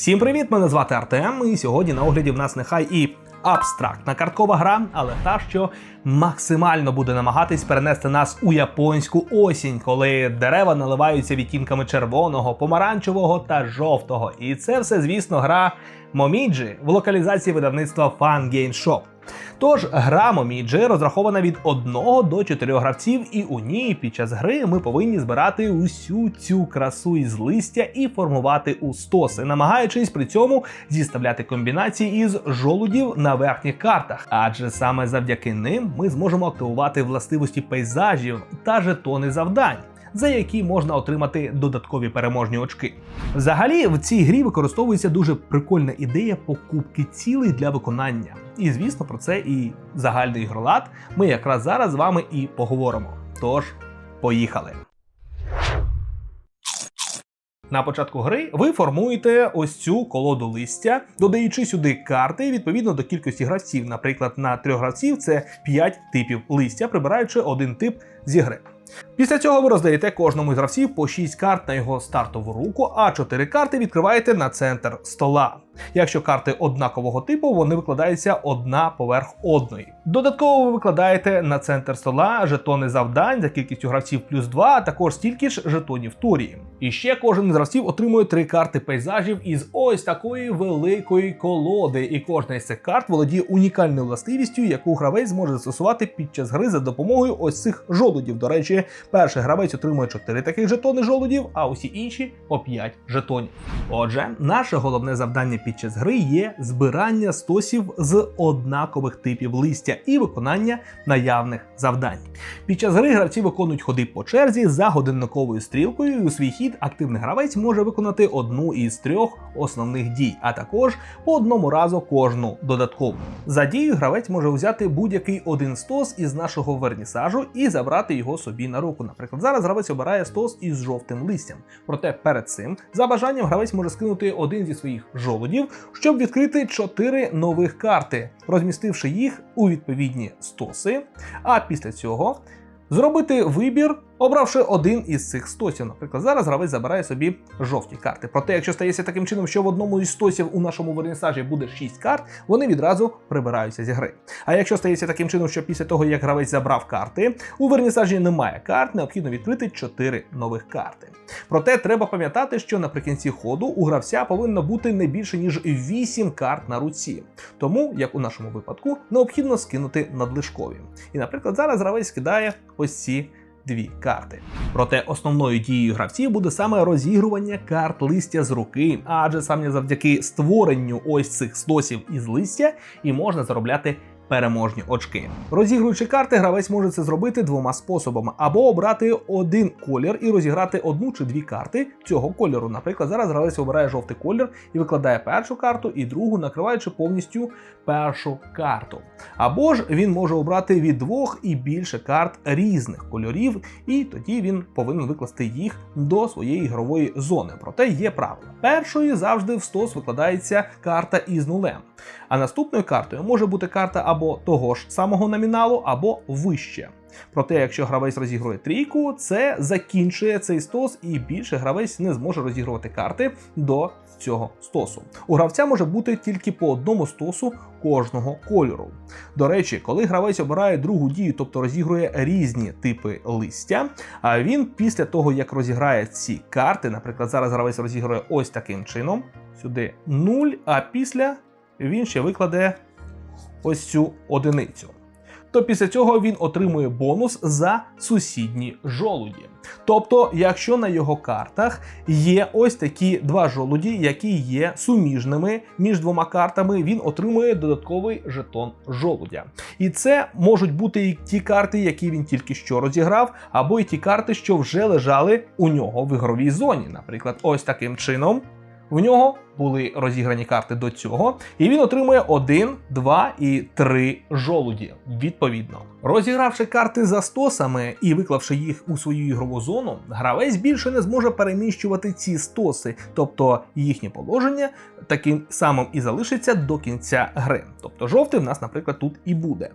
Всім привіт! Мене звати Артем. І сьогодні на огляді в нас нехай і абстрактна карткова гра, але та, що максимально буде намагатись перенести нас у японську осінь, коли дерева наливаються відтінками червоного, помаранчевого та жовтого. І це все, звісно, гра Моміджі в локалізації видавництва Fun Game Shop. Тож гра Momiji розрахована від 1 до 4 гравців, і у ній під час гри ми повинні збирати усю цю красу із листя і формувати устоси, намагаючись при цьому зіставляти комбінації із жолудів на верхніх картах. Адже саме завдяки ним ми зможемо активувати властивості пейзажів та жетони завдань. За які можна отримати додаткові переможні очки. Взагалі, в цій грі використовується дуже прикольна ідея покупки цілей для виконання. І звісно, про це і загальний ігролад ми якраз зараз з вами і поговоримо. Тож, поїхали! На початку гри ви формуєте ось цю колоду листя, додаючи сюди карти відповідно до кількості гравців. Наприклад, на трьох гравців це 5 типів листя, прибираючи один тип зі гри. Після цього ви роздаєте кожному з гравців по 6 карт на його стартову руку, а 4 карти відкриваєте на центр стола. Якщо карти однакового типу, вони викладаються одна поверх одної. Додатково ви викладаєте на центр стола жетони завдань за кількістю гравців плюс 2, а також стільки ж жетонів турії. І ще кожен з гравців отримує три карти пейзажів із ось такої великої колоди, і кожна із цих карт володіє унікальною властивістю, яку гравець зможе застосувати під час гри за допомогою ось цих жолудів. До речі, перший гравець отримує 4 таких жетони жолудів, а усі інші по 5 жетонів. Отже, наше головне завдання під час гри є збирання стосів з однакових типів листя і виконання наявних завдань. Під час гри гравці виконують ходи по черзі за годинниковою стрілкою. і У свій хід активний гравець може виконати одну із трьох основних дій, а також по одному разу кожну додаткову. За дію гравець може взяти будь-який один стос із нашого вернісажу і забрати його собі на руку. Наприклад, зараз гравець обирає стос із жовтим листям. Проте перед цим, за бажанням, гравець може скинути один зі своїх жолудів, щоб відкрити чотири нових карти, розмістивши їх у відповідні стоси. А після цього зробити вибір, обравши один із цих стосів. Наприклад, зараз гравець забирає собі жовті карти. Проте, якщо стається таким чином, що в одному із стосів у нашому вернісажі буде 6 карт, вони відразу прибираються зі гри. А якщо стається таким чином, що після того, як гравець забрав карти, у вернісажі немає карт, необхідно відкрити 4 нових карти. Проте треба пам'ятати, що наприкінці ходу у гравця повинно бути не більше ніж 8 карт на руці. Тому, як у нашому випадку, необхідно скинути надлишкові. І, наприклад, зараз гравець скидає ось ці дві карти. Проте основною дією гравців буде саме розігрування карт листя з руки, адже саме завдяки створенню ось цих стосів із листя і можна заробляти. Переможні очки. Розігруючи карти, гравець може це зробити двома способами: або обрати один колір і розіграти одну чи дві карти цього кольору. Наприклад, зараз гравець обирає жовтий колір і викладає першу карту і другу, накриваючи повністю першу карту. Або ж він може обрати від двох і більше карт різних кольорів, і тоді він повинен викласти їх до своєї ігрової зони. Проте є правило. Першою завжди в стос викладається карта із нулем. А наступною картою може бути карта або того ж самого номіналу, або вище. Проте, якщо гравець розігрує трійку, це закінчує цей стос, і більше гравець не зможе розігрувати карти до цього стосу. У гравця може бути тільки по одному стосу кожного кольору. До речі, коли гравець обирає другу дію, тобто розігрує різні типи листя, а він після того, як розіграє ці карти, наприклад, зараз гравець розігрує ось таким чином: сюди 0, а після він ще викладе ось цю одиницю. То після цього він отримує бонус за сусідні жолуді. Тобто, якщо на його картах є ось такі два жолуді, які є суміжними між двома картами, він отримує додатковий жетон жолудя. І це можуть бути і ті карти, які він тільки що розіграв, або й ті карти, що вже лежали у нього в ігровій зоні. Наприклад, ось таким чином. В нього були розіграні карти до цього, і він отримує 1, 2 і 3 жолуді відповідно. Розігравши карти за стосами і виклавши їх у свою ігрову зону, гравець більше не зможе переміщувати ці стоси, тобто їхнє положення таким самим і залишиться до кінця гри. Тобто жовтий в нас, наприклад, тут і буде.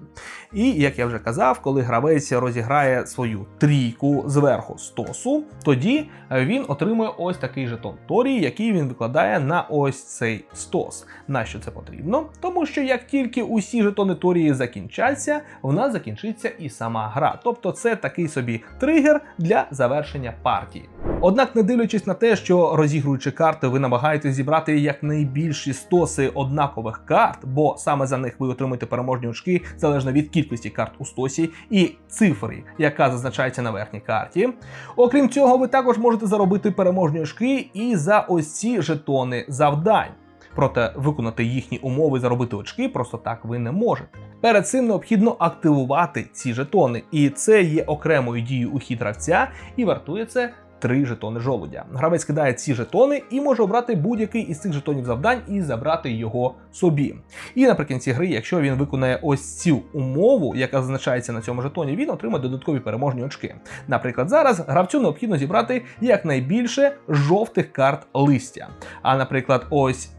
І як я вже казав, коли гравець розіграє свою трійку зверху стосу, тоді він отримує ось такий жетон Торії, який він викладає на ось цей стос. Нащо це потрібно? Тому що як тільки усі жетони Торії закінчаться, в нас закінчиться і сама гра. Тобто це такий собі тригер для завершення партії. Однак, не дивлячись на те, що розігруючи карти, ви намагаєтесь зібрати якнайбільші стоси однакових карт, бо саме за них ви отримаєте переможні очки залежно від кількості карт у стосі і цифри, яка зазначається на верхній карті. Окрім цього, ви також можете заробити переможні очки і за ось ці жетони завдань. Проте виконати їхні умови, заробити очки просто так ви не можете. Перед цим необхідно активувати ці жетони, і це є окремою дією у хід гравця, і вартує це. Три жетони жолудя. Гравець кидає ці жетони і може обрати будь-який із цих жетонів завдань і забрати його собі. І наприкінці гри, якщо він виконає ось цю умову, яка зазначається на цьому жетоні, він отримає додаткові переможні очки. Наприклад, зараз гравцю необхідно зібрати якнайбільше жовтих карт листя. А наприклад, ось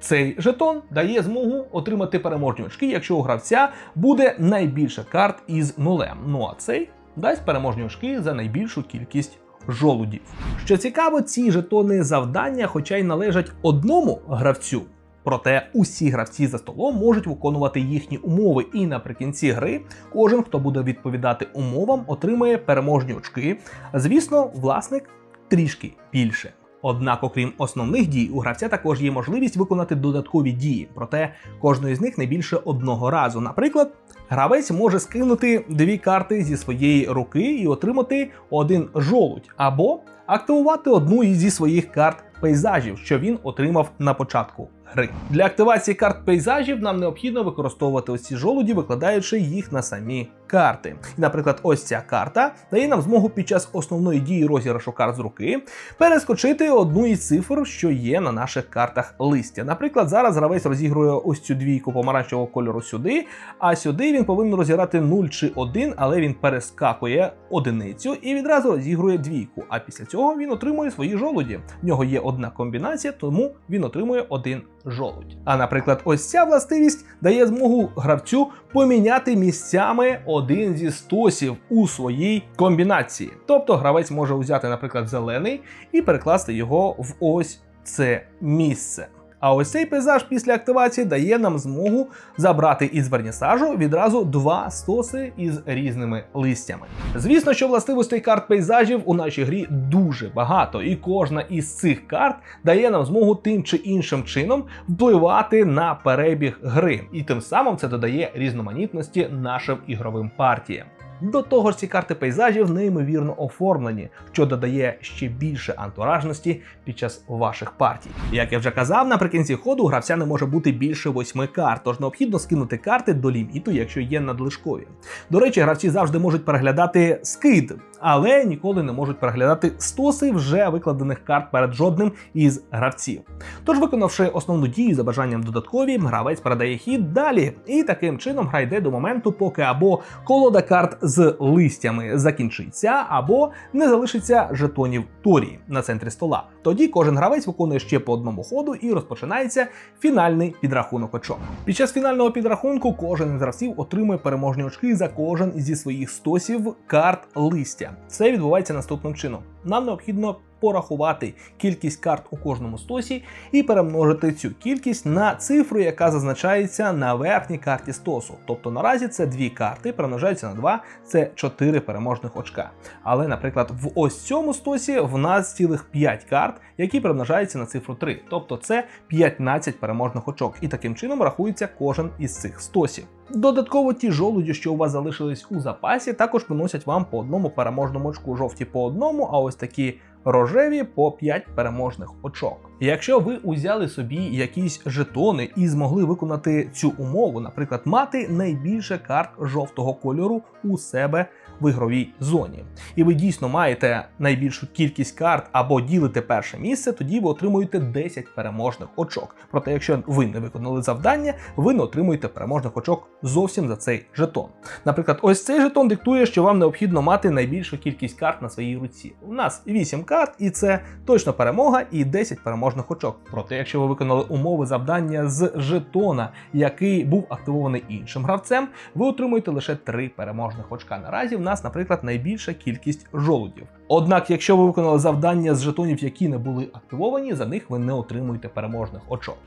цей жетон дає змогу отримати переможні очки, якщо у гравця буде найбільше карт із нулем. Ну а цей дасть переможні очки за найбільшу кількість жолудів. Що цікаво, ці жетони завдання, хоча й належать одному гравцю. Проте усі гравці за столом можуть виконувати їхні умови, і наприкінці гри кожен, хто буде відповідати умовам, отримає переможні очки. Звісно, власник трішки більше. Однак, окрім основних дій, у гравця також є можливість виконати додаткові дії, проте кожної з них не більше одного разу. Наприклад, гравець може скинути дві карти зі своєї руки і отримати один жолудь, або активувати одну зі своїх карт пейзажів, що він отримав на початку гри. Для активації карт пейзажів нам необхідно використовувати ось ці жолуді, викладаючи їх на самі карти. І, наприклад, ось ця карта дає нам змогу під час основної дії розіграшу карт з руки перескочити одну із цифр, що є на наших картах листя. Наприклад, зараз гравець розігрує ось цю двійку помаранчевого кольору сюди, а сюди він повинен розіграти 0 чи 1, але він перескакує одиницю і відразу розігрує двійку. А після цього він отримує свої жолуді. В нього є одна комбінація, тому він отримує один жолудь. А наприклад, ось ця властивість дає змогу гравцю поміняти місцями один зі стосів у своїй комбінації. Тобто гравець може взяти, наприклад, зелений і перекласти його в ось це місце. А ось цей пейзаж після активації дає нам змогу забрати із вернісажу відразу два стоси із різними листями. Звісно, що властивостей карт пейзажів у нашій грі дуже багато, і кожна із цих карт дає нам змогу тим чи іншим чином впливати на перебіг гри, і тим самим це додає різноманітності нашим ігровим партіям. До того ж, ці карти пейзажів неймовірно оформлені, що додає ще більше антуражності під час ваших партій. Як я вже казав, наприкінці ходу гравця не може бути більше восьми карт, тож необхідно скинути карти до ліміту, якщо є надлишкові. До речі, гравці завжди можуть переглядати скид, але ніколи не можуть переглядати стоси вже викладених карт перед жодним із гравців. Тож, виконавши основну дію за бажанням додаткові, гравець передає хід далі, і таким чином гра йде до моменту, поки або колода карт з листями закінчиться, або не залишиться жетонів Торії на центрі стола. Тоді кожен гравець виконує ще по одному ходу і розпочинається фінальний підрахунок очок. Під час фінального підрахунку кожен із гравців отримує переможні очки за кожен зі своїх стосів карт листя. Це відбувається наступним чином. Нам необхідно порахувати кількість карт у кожному стосі і перемножити цю кількість на цифру, яка зазначається на верхній карті стосу. Тобто наразі це дві карти, перемножаються на 2, це 4 переможних очка. Але, наприклад, в ось цьому стосі в нас цілих 5 карт, які перемножаються на цифру 3. Тобто це 15 переможних очок. І таким чином рахується кожен із цих стосів. Додатково ті жолуді, що у вас залишились у запасі, також приносять вам по одному переможному очку. Жовті по одному, а ось такі рожеві по 5 переможних очок. Якщо ви узяли собі якісь жетони і змогли виконати цю умову, наприклад, мати найбільше карт жовтого кольору у себе в ігровій зоні, і ви дійсно маєте найбільшу кількість карт або ділите перше місце, тоді ви отримуєте 10 переможних очок. Проте, якщо ви не виконали завдання, ви не отримуєте переможних очок зовсім за цей жетон. Наприклад, ось цей жетон диктує, що вам необхідно мати найбільшу кількість карт на своїй руці. У нас 8 карт, і це точно перемога і 10 переможних очок. Проте, якщо ви виконали умови завдання з жетона, який був активований іншим гравцем, ви отримуєте лише 3 переможних очка. Наразі в нас, наприклад, найбільша кількість жолудів. Однак, якщо ви виконали завдання з жетонів, які не були активовані, за них ви не отримуєте переможних очок.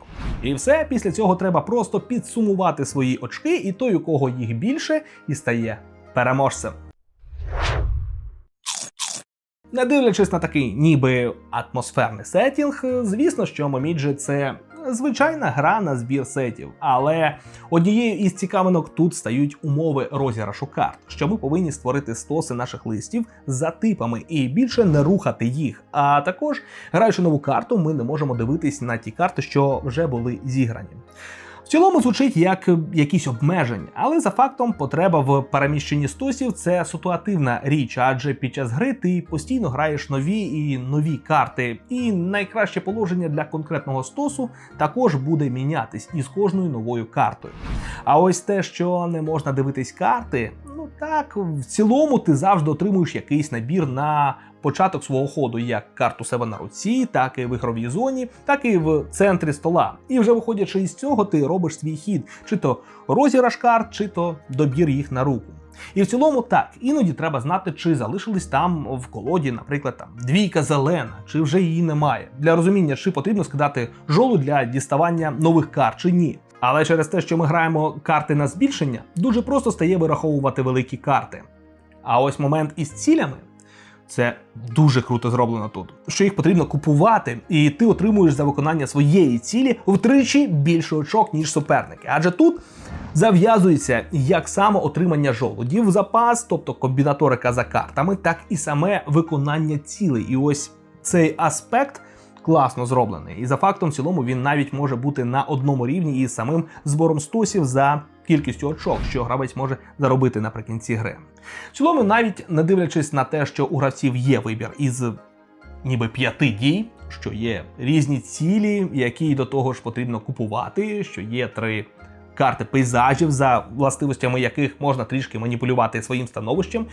І все після цього треба просто підсумувати свої очки, і той, у кого їх більше, і стає переможцем. Не дивлячись на такий ніби атмосферний сетінг, звісно, що Моміджі це звичайна гра на збір сетів. Але однією із цікавинок тут стають умови розіграшу карт, що ми повинні створити стоси наших листів за типами і більше не рухати їх. А також, граючи нову карту, ми не можемо дивитись на ті карти, що вже були зіграні. Цілому звучить як якісь обмеження, але за фактом потреба в переміщенні стосів це ситуативна річ, адже під час гри ти постійно граєш нові і нові карти, і найкраще положення для конкретного стосу також буде мінятись із кожною новою картою. А ось те, що не можна дивитись карти, ну так, в цілому ти завжди отримуєш якийсь набір на початок свого ходу, як карту себе на руці, так і в ігровій зоні, так і в центрі стола. І вже виходячи із цього, ти робиш свій хід, чи то розіграш карт, чи то добір їх на руку. І в цілому так, іноді треба знати, чи залишились там в колоді, наприклад, там двійка зелена, чи вже її немає. Для розуміння, чи потрібно скидати жолу для діставання нових карт, чи ні. Але через те, що ми граємо карти на збільшення, дуже просто стає вираховувати великі карти. А ось момент із цілями. Це дуже круто зроблено тут. Що їх потрібно купувати, і ти отримуєш за виконання своєї цілі втричі більше очок, ніж суперники. Адже тут зав'язується як само отримання жолудів в запас, тобто комбінаторика за картами, так і саме виконання цілей. І ось цей аспект. Класно зроблений, і за фактом, в цілому, він навіть може бути на одному рівні із самим збором стосів за кількістю очок, що гравець може заробити наприкінці гри. В цілому, навіть не дивлячись на те, що у гравців є вибір із ніби п'яти дій, що є різні цілі, які до того ж потрібно купувати, що є три. Карти пейзажів, за властивостями яких можна трішки маніпулювати своїм становищем.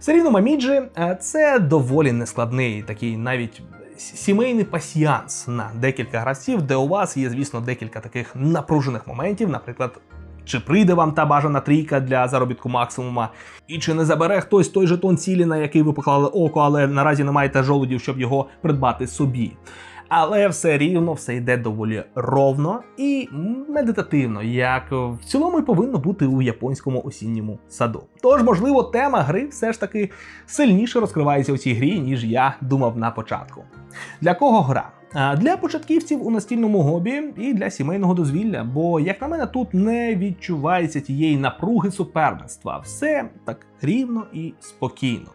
Все рівно Маміджі е, це доволі нескладний, такий навіть сімейний пасіянс на декілька гравців, де у вас є, звісно, декілька таких напружених моментів, наприклад. Чи прийде вам та бажана трійка для заробітку максимума, і чи не забере хтось той жетон цілі, на який ви поклали око, але наразі не маєте жолудів, щоб його придбати собі. Але все рівно все йде доволі ровно і медитативно, як в цілому і повинно бути у японському осінньому саду. Тож, можливо, тема гри все ж таки сильніше розкривається у цій грі, ніж я думав на початку. Для кого гра? Для початківців у настільному гобі і для сімейного дозвілля, бо, як на мене, тут не відчувається тієї напруги суперництва. Все так рівно і спокійно.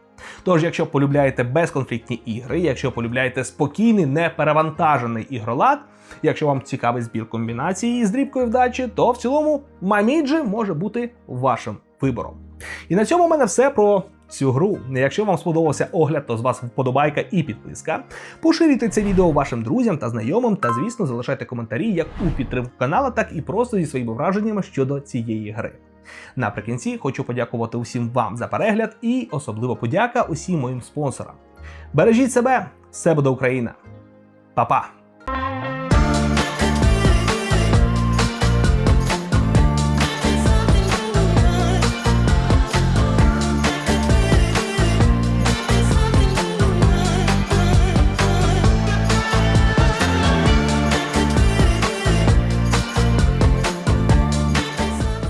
Тож, якщо полюбляєте безконфліктні ігри, якщо полюбляєте спокійний, неперевантажений ігролад, якщо вам цікавий збір комбінацій з дрібкою вдачі, то в цілому Маміджі може бути вашим вибором. І на цьому в мене все про цю гру. Якщо вам сподобався огляд, то з вас вподобайка і підписка. Поширюйте це відео вашим друзям та знайомим, та, звісно, залишайте коментарі як у підтримку канала, так і просто зі своїми враженнями щодо цієї гри. Наприкінці хочу подякувати усім вам за перегляд і особливо подяка усім моїм спонсорам. Бережіть себе, все буде Україна. Па-па!